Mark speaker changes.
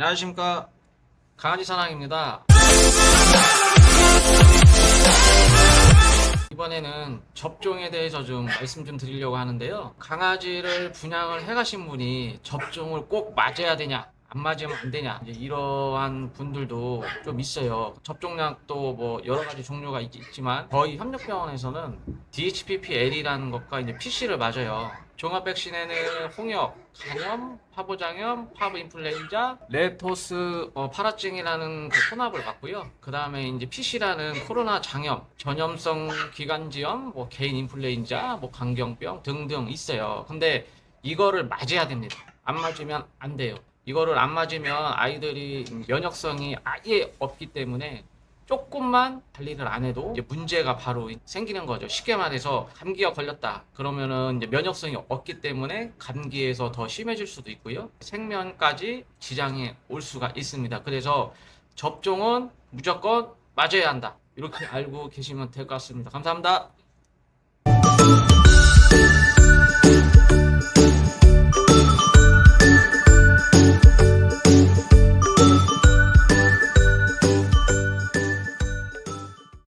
Speaker 1: 안녕하십니까. 강아지 사랑입니다. 이번에는 접종에 대해서 좀 말씀 좀 드리려고 하는데요. 강아지를 분양을 해 가신 분이 접종을 꼭 맞아야 되냐 안 맞으면 안 되냐 이제 이러한 분들도 좀 있어요 접종약도 뭐 여러 가지 종류가 있, 있지만 저희 협력병원에서는 DHPPL이라는 것과 이제 PC를 맞아요 종합 백신에는 홍역, 간염, 파보장염, 파브 인플루엔자, 레토스 어, 파라증이라는 그 혼합을 맞고요. 그 다음에 이제 PC라는 코로나 장염, 전염성 기관지염, 뭐 개인 인플루엔자, 뭐 강경병 등등 있어요. 근데 이거를 맞아야 됩니다. 안 맞으면 안 돼요. 이거를 안 맞으면 아이들이 면역성이 아예 없기 때문에 조금만 관리를 안 해도 이제 문제가 바로 생기는 거죠. 쉽게 말해서 감기가 걸렸다. 그러면은 이제 면역성이 없기 때문에 감기에서 더 심해질 수도 있고요. 생명까지 지장이 올 수가 있습니다. 그래서 접종은 무조건 맞아야 한다. 이렇게 알고 계시면 될 것 같습니다. 감사합니다.